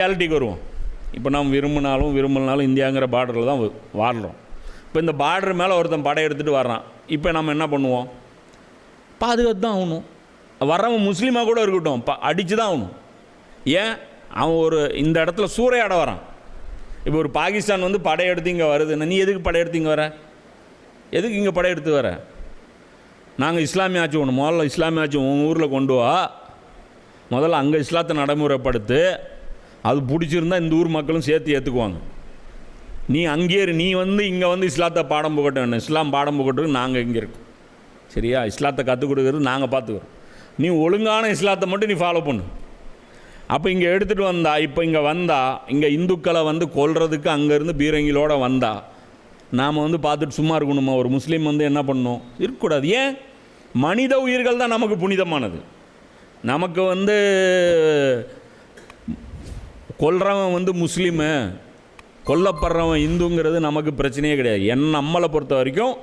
ரியாலிட்டிக்கு வருவோம். இப்போ நம்ம விரும்பினாலும் விரும்பினாலும் இந்தியாங்கிற பார்டரில் தான் வ- வாழ்கிறோம் இப்போ இந்த பார்டர் மேலே ஒருத்தன் படை எடுத்துகிட்டு வர்றான். இப்போ நம்ம என்ன பண்ணுவோம்? பாதுகாத்து தான் ஆகணும். வர்றவன் முஸ்லீமாக கூட இருக்கட்டும். ப அடித்து தான் ஆகணும். ஏன்? அவன் ஒரு இந்த இடத்துல சூறையாட வரான் இப்போ ஒரு பாகிஸ்தான் வந்து படையெடுத்து இங்கே வருதுன்னா நீ எதுக்கு படையெடுத்து இங்கே வர? எதுக்கு இங்கே படையெடுத்து வர? நாங்கள் இஸ்லாமிய ஆட்சி ஒன்று முதல்ல இஸ்லாமிய ஆட்சி உங்கள் ஊரில் கொண்டு வா. முதல்ல அங்கே இஸ்லாத்தை நடைமுறைப்படுத்து. அது பிடிச்சிருந்தா இந்த ஊர் மக்களும் சேர்த்து ஏற்றுக்குவாங்க நீ அங்கே இரு. நீ வந்து இங்கே வந்து இஸ்லாத்தை பாடம் புகட்டும் இஸ்லாம் பாடம் புகட்டுக்கு நாங்கள் இங்கே இருக்கோம். சரியா? இஸ்லாத்தை கற்றுக் கொடுக்கறது நாங்கள் பார்த்துக்குறோம் நீ ஒழுங்கான இஸ்லாத்தை மட்டும் நீ ஃபாலோ பண்ணு. அப்போ இங்கே எடுத்துகிட்டு வந்தா இப்போ இங்கே வந்தா இங்கே இந்துக்களை வந்து கொல்றதுக்கு அங்கேருந்து பீரங்கிலோடு வந்தா நாம் வந்து பார்த்துட்டு சும்மா இருக்கணுமா? ஒரு முஸ்லீம் வந்து என்ன பண்ணணும் இருக்கக்கூடாது. ஏன்? மனித உயிர்கள் தான் நமக்கு புனிதமானது. நமக்கு வந்து கொல்றவன் வந்து முஸ்லீமு கொல்லப்படுறவன் இந்துங்கிறது நமக்கு பிரச்சனையே கிடையாது. என் நம்மளை பொறுத்த வரைக்கும்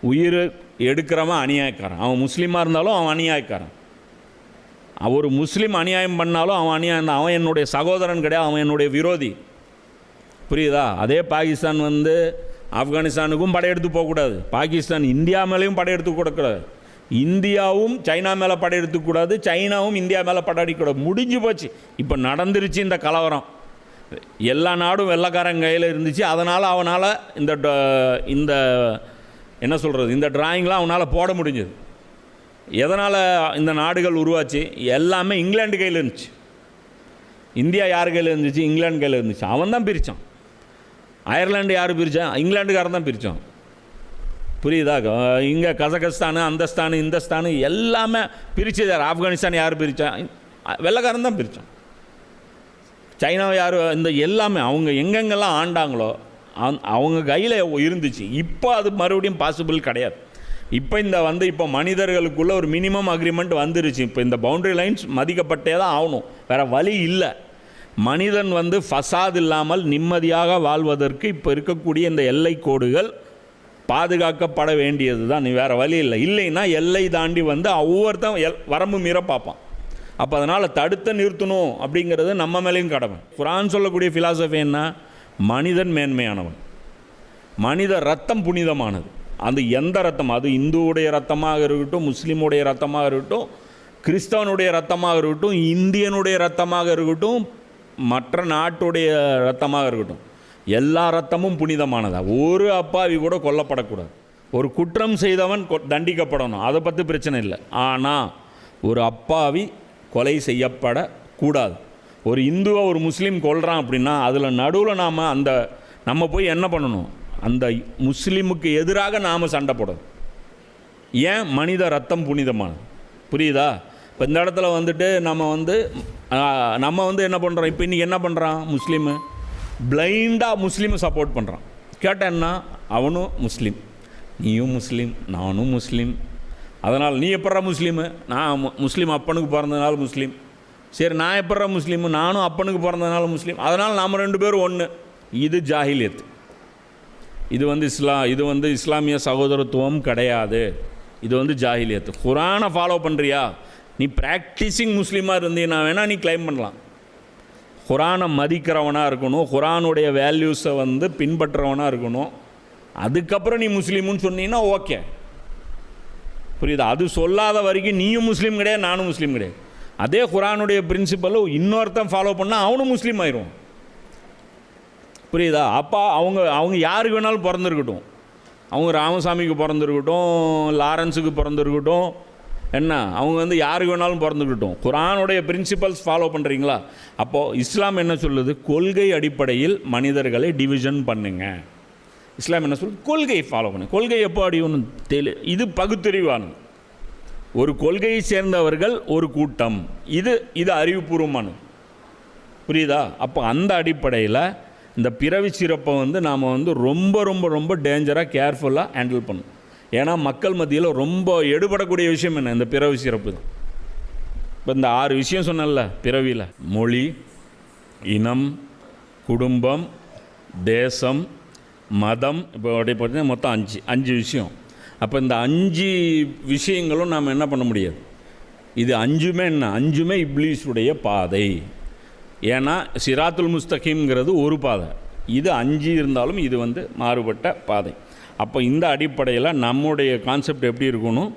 உயிர் எடுக்கிறவன் அநியாயக்காரன். அவன் முஸ்லீமாக இருந்தாலும் அவன் அநியாயக்காரன். ஒரு முஸ்லீம் அநியாயம் பண்ணாலும் அவன் அநியாயம் தான். அவன் என்னுடைய சகோதரன் கிடையாது அவன் என்னுடைய விரோதி. புரியுதா? அதே பாகிஸ்தான் வந்து ஆப்கானிஸ்தானுக்கும் படையெடுத்து போகக்கூடாது. பாகிஸ்தான் இந்தியா மேலேயும் படையெடுத்து கொடுக்கூடாது இந்தியாவும் சைனா மேலே படையெடுத்துக்கூடாது சைனாவும் இந்தியா மேலே படையடிக்கூடாது முடிஞ்சு போச்சு. இப்போ நடந்துருச்சு இந்த கலவரம். எல்லா நாடும் வெள்ளக்காரன் கையில் இருந்துச்சு. அதனால் அவனால் இந்த ட- இந்த என்ன சொல்கிறது இந்த டிராயிங்லாம் அவனால் போட முடிஞ்சது. எதனால் இந்த நாடுகள் உருவாச்சு? எல்லாமே இங்கிலாந்து கையில் இருந்துச்சு. இந்தியா யார் கையில் இருந்துச்சு? இங்கிலாந்து கையில் இருந்துச்சு. அவன் தான் பிரித்தான் அயர்லாண்டு யார் பிரித்தான் இங்கிலாந்துக்காரன் தான் பிரித்தான் புரியுதா? இங்கே கசகஸ்தானு அந்த ஸ்தானு இந்த ஸ்தானு எல்லாமே பிரிச்சது யார் ஆப்கானிஸ்தான் யார் பிரித்தான் வெள்ளக்காரன் தான் பிரித்தான் சைனாவை யார் இந்த எல்லாமே அவங்க எங்கெங்கெல்லாம் ஆண்டாங்களோ அந்- அவங்க கையில் இருந்துச்சு. இப்போ அது மறுபடியும் பாசிபிள் கிடையாது. இப்போ இந்த வந்து இப்போ மனிதர்களுக்குள்ளே ஒரு மினிமம் அக்ரிமெண்ட் வந்துருச்சு. இப்போ இந்த பவுண்டரி லைன்ஸ் மதிக்கப்பட்டே தான் ஆகணும். வேறு வழி இல்லை. மனிதன் வந்து ஃபசாத் இல்லாமல் நிம்மதியாக வாழ்வதற்கு இப்போ இருக்கக்கூடிய இந்த எல்லை கோடுகள் பாதுகாக்கப்பட வேண்டியது தான் நீ வேறு வழி இல்லை. இல்லைன்னா எல்லை தாண்டி வந்து ஒவ்வொருத்தன் எல் வரம்பு மீற பார்ப்பான். அப்போ அதனால் தடுத்து நிறுத்தணும் அப்படிங்கிறது நம்ம மேலேயும் கடமை. குரான் சொல்லக்கூடிய ஃபிலாசபி என்ன? மனிதன் மேன்மையானவன். மனித ரத்தம் புனிதமானது. அது எந்த ரத்தம்? அது இந்துவுடைய ரத்தமாக இருக்கட்டும் முஸ்லீமுடைய ரத்தமாக இருக்கட்டும் கிறிஸ்தவனுடைய ரத்தமாக இருக்கட்டும் இந்தியனுடைய ரத்தமாக இருக்கட்டும் மற்ற நாட்டுடைய ரத்தமாக இருக்கட்டும். எல்லா ரத்தமும் புனிதமானதா? ஒரு அப்பாவி கூட கொல்லப்படக்கூடாது. ஒரு குற்றம் செய்தவன் கொ- தண்டிக்கப்படணும். அதை பற்றி பிரச்சனை இல்லை. ஆனால் ஒரு அப்பாவி கொலை செய்யப்படக்கூடாது. ஒரு இந்துவை ஒரு முஸ்லீம் கொல்கிறான் அப்படின்னா அதில் நடுவில் நாம் அந்த நம்ம போய் என்ன பண்ணணும்? அந்த முஸ்லீமுக்கு எதிராக நாம் சண்டை போடணும். ஏன்? மனித ரத்தம் புனிதமானது. புரியுதா? இப்போ இந்த இடத்துல வந்துட்டு நம்ம வந்து நம்ம வந்து என்ன பண்ணுறோம் இப்போ இன்றைக்கி என்ன பண்ணுறான் முஸ்லீமு? பிளைண்டாக முஸ்லீமை சப்போர்ட் பண்ணுறான் கேட்டேன்னா அவனும் முஸ்லீம். நீயும் முஸ்லீம் நானும் முஸ்லீம். அதனால் நீ எப்பட்றா முஸ்லீமு? நான் முஸ்லீம் அப்பனுக்கு பிறந்ததுனால முஸ்லீம். சரி நான் எப்பட்றா முஸ்லீமு? நானும் அப்பனுக்கு பிறந்ததுனால முஸ்லீம். அதனால் நாம் ரெண்டு பேரும் ஒன்று இது ஜாஹிலியத் இது வந்து இஸ்லா இது வந்து இஸ்லாமிய சகோதரத்துவம் கிடையாது. இது வந்து ஜாஹிலியத் குரானை ஃபாலோ பண்ணுறியா நீ ப்ராக்டிஸிங் முஸ்லீமாக இருந்தீங்கன்னா வேணால் நீ கிளைம் பண்ணலாம். குரானை மதிக்கிறவனாக இருக்கணும் குரானுடைய வேல்யூஸை வந்து பின்பற்றுறவனாக இருக்கணும். அதுக்கப்புறம் நீ முஸ்லீம்னு சொன்னீங்கன்னா ஓகே. புரியுதா? அது சொல்லாத வரைக்கும் நீயும் முஸ்லீம் கிடையாது நானும் முஸ்லீம் கிடையாது. அதே குரானுடைய பிரின்சிபலை இன்னொருத்தன் ஃபாலோ பண்ணால் அவனும் முஸ்லீம் ஆயிரும். புரியுதா? அப்பா அவங்க அவங்க யாருக்கு வேணாலும் பிறந்திருக்கட்டும். அவங்க ராமசாமிக்கு பிறந்திருக்கட்டும் லாரன்ஸுக்கு பிறந்திருக்கட்டும் என்ன? அவங்க வந்து யாருக்கு வேணாலும் பிறந்துக்கிட்டோம். குரானுடைய பிரின்சிபல்ஸ் ஃபாலோ பண்ணுறீங்களா அப்போது இஸ்லாம் என்ன சொல்லுது? கொள்கை அடிப்படையில் மனிதர்களை டிவிஷன் பண்ணுங்க. இஸ்லாம் என்ன சொல்லுது? கொள்கை ஃபாலோ பண்ணு கொள்கை எப்போ அடிக்கணும் தெளி இது பகுத்தறிவானது. ஒரு கொள்கையை சேர்ந்தவர்கள் ஒரு கூட்டம். இது இது அறிவுபூர்வமானது. புரியுதா? அப்போ அந்த அடிப்படையில் இந்த பிறவி சிறப்பை வந்து நாம் வந்து ரொம்ப ரொம்ப ரொம்ப டேஞ்சராக கேர்ஃபுல்லாக ஹேண்டில் பண்ணணும். ஏன்னா மக்கள் மத்தியில் ரொம்ப எடுபடக்கூடிய விஷயம் என்ன? இந்த பிறவி சிறப்பு தான். இப்போ இந்த ஆறு விஷயம் சொன்னல பிறவியில். மொழி இனம் குடும்பம் தேசம் மதம் இப்போ அப்படி பார்த்தீங்கன்னா மொத்தம் அஞ்சு அஞ்சு விஷயம். அப்போ இந்த அஞ்சு விஷயங்களும் நாம் என்ன பண்ண முடியாது? இது அஞ்சுமே என்ன? அஞ்சுமே இப்ளீஸுடைய பாதை. ஏன்னா சிராத்துல் முஸ்தகிம்ங்கிறது ஒரு பாதை. இது அஞ்சு இருந்தாலும் இது வந்து மாறுபட்ட பாதை. அப்போ இந்த அடிப்படையில் நம்முடைய கான்செப்ட் எப்படி இருக்கணும்?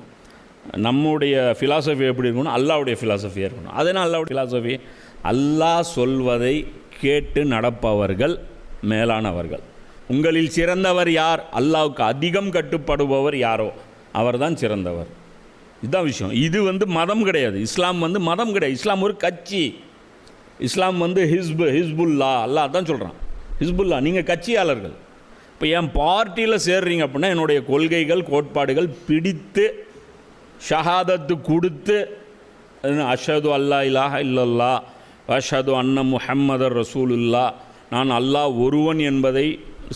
நம்முடைய ஃபிலாசபி எப்படி இருக்கணும்? அல்லாவுடைய ஃபிலாசபியாக இருக்கணும். அதனால் அல்லாவுடைய ஃபிலாசபி அல்லாஹ் சொல்வதை கேட்டு நடப்பவர்கள் மேலானவர்கள். உங்களில் சிறந்தவர் யார்? அல்லாவுக்கு அதிகம் கட்டுப்படுபவர் யாரோ? அவர் தான் சிறந்தவர். இதுதான் விஷயம். இது வந்து மதம் கிடையாது. இஸ்லாம் வந்து மதம் கிடையாது. இஸ்லாம் ஒரு கட்சி. இஸ்லாம் வந்து ஹிஸ்பு ஹிஸ்புல்லா. அல்லாஹ் தான் சொல்கிறான் ஹிஸ்புல்லா நீங்கள் கட்சியாளர்கள். இப்போ என் பார்ட்டியில் சேர்றீங்க அப்படின்னா என்னுடைய கொள்கைகள் கோட்பாடுகள் பிடித்து ஷஹாதத்து கொடுத்து அஷது அல்லா இலாஹ இல்லல்லா அஷது அன்ன முஹம்மதர் ரசூலுல்லா நான் அல்லாஹ் ஒருவன் என்பதை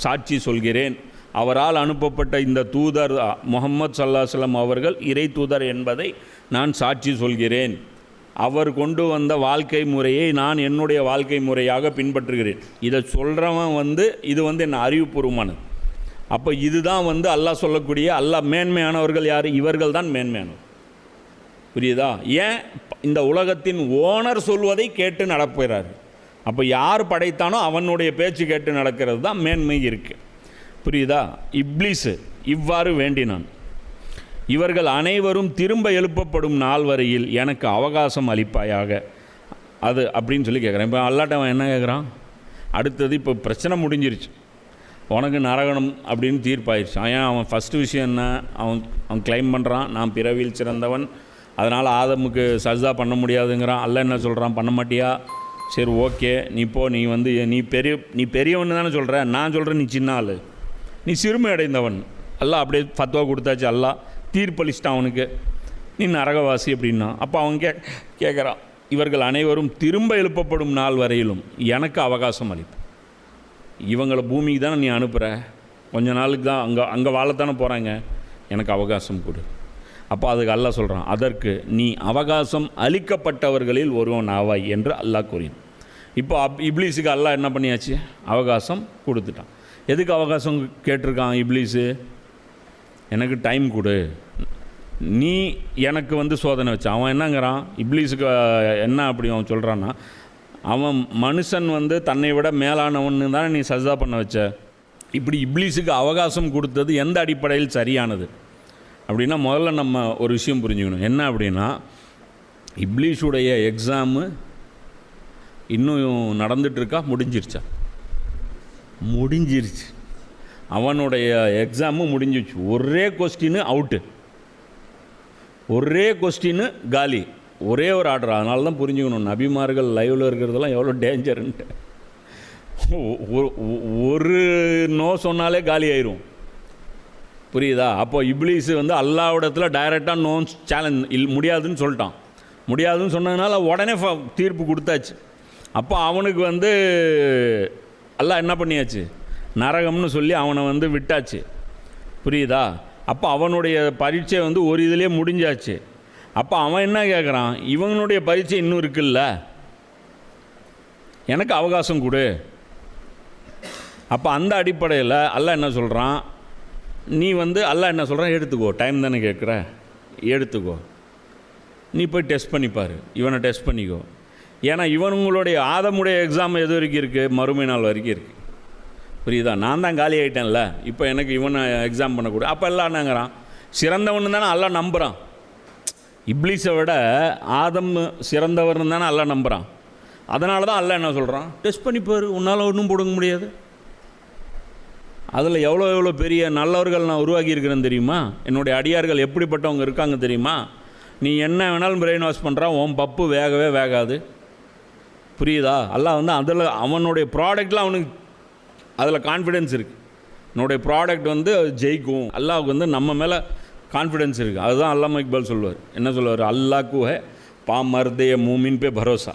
சாட்சி சொல்கிறேன். அவரால் அனுப்பப்பட்ட இந்த தூதர் முகமது சல்லாஹ் அவர்கள் இறை தூதர் என்பதை நான் சாட்சி சொல்கிறேன். அவர் கொண்டு வந்த வாழ்க்கை முறையை நான் என்னுடைய வாழ்க்கை முறையாக பின்பற்றுகிறேன். இதை சொல்கிறவன் வந்து இது வந்து என்ன அறிவுபூர்வமானது. அப்போ இதுதான் வந்து அல்லாஹ் சொல்லக்கூடிய அல்லாஹ் மேன்மையானவர்கள் யார்? இவர்கள் தான் மேன்மையானவர். புரியுதா? ஏன்? இந்த உலகத்தின் ஓனர் சொல்வதை கேட்டு நடப்புகிறார் அப்போ யார் படைத்தானோ அவனுடைய பேச்சு கேட்டு நடக்கிறது தான் மேன்மை இருக்குது புரியுதா? இப்ளீஸு இவ்வாறு வேண்டினான். இவர்கள் அனைவரும் திரும்ப எழுப்பப்படும் நாள் வரையில் எனக்கு அவகாசம் அளிப்பாயாக. அது அப்படின்னு சொல்லி கேட்குறேன் இப்போ அல்லாட்டவன் என்ன கேட்குறான் அடுத்தது இப்போ பிரச்சனை முடிஞ்சிருச்சு. உனக்கு நரகணம் அப்படின்னு தீர்ப்பாயிருச்சு. ஏன் அவன் ஃபஸ்ட்டு விஷயம் என்ன? அவன் அவன் கிளைம் பண்ணுறான் நான் பிறவியில் சிறந்தவன். அதனால் ஆதமுக்கு சஜ்தா பண்ண முடியாதுங்கிறான். அல்ல என்ன சொல்கிறான் பண்ண மாட்டியா? சரி ஓகே. நீ போ. நீ வந்து நீ பெரிய நீ பெரியவன் தானே சொல்கிற நான் சொல்கிறேன் நீ சின்ன ஆள். நீ சிறுமை அடைந்தவன். அல்லா அப்படியே ஃபத்துவா கொடுத்தாச்சு அல்லா தீர்ப்பளிச்சிட்டான் அவனுக்கு. நீ நரகவாசி அப்படின்னா. அப்போ அவன் கே கேட்குறான் இவர்கள் அனைவரும் திரும்ப எழுப்பப்படும் நாள் வரையிலும் எனக்கு அவகாசம் அளிப்பு. இவங்களை பூமிக்கு தானே நீ அனுப்புகிற கொஞ்ச நாளுக்கு தான் அங்கே அங்கே வாழத்தானே போகிறாங்க எனக்கு அவகாசம் கொடு. அப்போ அதுக்கு அல்லாஹ் சொல்கிறான் அதற்கு நீ அவகாசம் அளிக்கப்பட்டவர்களில் ஒருவன் ஆவாய் என்று அல்லாஹ் கூறினான். இப்போ அப் இப்ளீஸுக்கு அல்லாஹ் என்ன பண்ணியாச்சு? அவகாசம் கொடுத்துட்டான். எதுக்கு அவகாசம் கேட்டிருக்கான் இப்ளீஸு? எனக்கு டைம் கொடு. நீ எனக்கு வந்து சோதனை வச்ச அவன் என்னங்கிறான்? இப்ளீஸுக்கு என்ன அப்படி அவன் சொல்கிறான்னா அவன் மனுஷன் வந்து தன்னை விட மேலானவன்னு தானே நீ சஜா பண்ண வச்ச. இப்படி இப்ளீஸுக்கு அவகாசம் கொடுத்தது எந்த அடிப்படையில் சரியானது? அப்படின்னா முதல்ல நம்ம ஒரு விஷயம் புரிஞ்சுக்கணும். என்ன அப்படின்னா இப்ளீஷுடைய எக்ஸாமு இன்னும் நடந்துட்டுருக்கா? முடிஞ்சிருச்சா? முடிஞ்சிருச்சு. அவனுடைய எக்ஸாமும் முடிஞ்சிருச்சு. ஒரே கொஸ்டின் அவுட்டு. ஒரே கொஸ்டின்னு காலி. ஒரே ஒரு ஆர்டர் அதனால தான் புரிஞ்சுக்கணும். நபிமார்கள் லைவில் இருக்கிறதெல்லாம் எவ்வளோ டேஞ்சருன்ட்டு ஒரு நோ சொன்னாலே காலி ஆயிரும். புரியுதா? அப்போ இப்ளீஸ் வந்து அல்லாவிடத்தில் டைரெக்டாக நோ சேலஞ்ச் இல் முடியாதுன்னு சொல்லிட்டான். முடியாதுன்னு சொன்னதுனால உடனே தீர்ப்பு கொடுத்தாச்சு. அப்போ அவனுக்கு வந்து எல்லாம் என்ன பண்ணியாச்சு? நரகம்னு சொல்லி அவனை வந்து விட்டாச்சு. புரியுதா? அப்போ அவனுடைய பரீட்சை வந்து ஒரு இதிலே முடிஞ்சாச்சு. அப்போ அவன் என்ன கேட்குறான் இவனுடைய பரீட்சை இன்னும் இருக்குல்ல? எனக்கு அவகாசம் கொடு. அப்போ அந்த அடிப்படையில் அல்ல என்ன சொல்கிறான் நீ வந்து அல்ல என்ன சொல்கிறான் எடுத்துக்கோ. டைம் தானே கேட்குற எடுத்துக்கோ. நீ போய் டெஸ்ட் பண்ணிப்பார் இவனை டெஸ்ட் பண்ணிக்கோ. ஏன்னா இவனுங்களுடைய ஆதமுடைய எக்ஸாம் எது வரைக்கும் இருக்குது மறுமை நாள் வரைக்கும் இருக்குது புரியுதா? நான் தான் காலி ஆகிட்டேன்ல இப்போ எனக்கு இவனை எக்ஸாம் பண்ணக்கூடாது அப்போ எல்லாம் என்னங்கிறான்? சிறந்தவன் தானே எல்லாம் நம்புகிறான் இப்ளீஸை விட ஆதம் சிறந்தவர்னு தானே எல்லாம் நம்புகிறான் அதனால தான் அல்ல என்ன சொல்கிறான் டெஸ்ட் பண்ணிப்பார் உன்னால் ஒன்றும் போடுங்க முடியாது. அதில் எவ்வளோ எவ்வளோ பெரிய நல்லவர்கள் நான் உருவாக்கி இருக்கிறேன்னு தெரியுமா? என்னுடைய அடியார்கள் எப்படிப்பட்டவங்க இருக்காங்க தெரியுமா? நீ என்ன வேணாலும் பிரெயின் வாஷ் பண்ணுறான் உன் பப்பு வேகவே வேகாது. புரியுதா? அல்லாஹ் வந்து அதில் அவனுடைய ப்ராடக்டில் அவனுக்கு அதில் கான்ஃபிடென்ஸ் இருக்குது என்னுடைய ப்ராடக்ட் வந்து ஜெயிக்கும். அல்லாவுக்கு வந்து நம்ம மேலே கான்ஃபிடென்ஸ் இருக்குது அதுதான் அல்லாம இக்பால் சொல்லுவார். என்ன சொல்லுவார்? அல்லாக்கு ஹே பா மருதைய மூமின் பே பரோசா.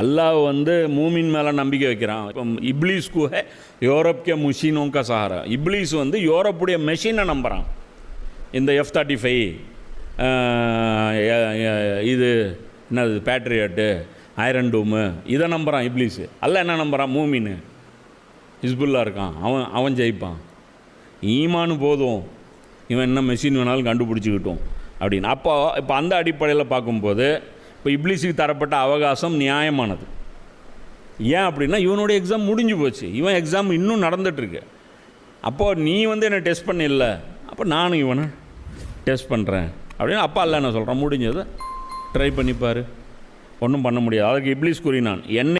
அல்லாஹ் வந்து மூமின் மேலே நம்பிக்கை வைக்கிறான். இப்போ இப்ளீஸ்க்கு ஹே யூரோப்கே முஷினோங்க சஹாரா. இப்ளீஸ் வந்து யூரோப்புடைய மெஷினை நம்புகிறான் இந்த எஃப் தேர்ட்டி ஃபைவ் இது என்னது பேட்ரியாட்டு ஐரன் டூமு இதை நம்புகிறான் இப்ளீஸு அல்ல என்ன நம்புகிறான் மூமின்னு. ஹிஸ்புல்லா இருக்கான். அவன் அவன் ஜெயிப்பான். ஈமானு போதும். இவன் என்ன மெஷின் வேணாலும் கண்டுபிடிச்சிக்கிட்டோம். அப்படின்னு. அப்போ இப்போ அந்த அடிப்படையில் பார்க்கும்போது இப்போ இப்ளிஸுக்கு தரப்பட்ட அவகாசம் நியாயமானது. ஏன் அப்படின்னா இவனுடைய எக்ஸாம் முடிஞ்சு போச்சு. இவன் எக்ஸாம் இன்னும் நடந்துகிட்ருக்கு அப்போது நீ வந்து என்னை டெஸ்ட் பண்ணில்ல. அப்போ நானும் இவனை டெஸ்ட் பண்ணுறேன் அப்படின்னு அப்பா இல்லை என்ன சொல்கிறேன் முடிஞ்சதை ட்ரை பண்ணிப்பார் ஒன்றும் பண்ண முடியாது. அதுக்கு இப்ளிஸ் கூறினான். என்னை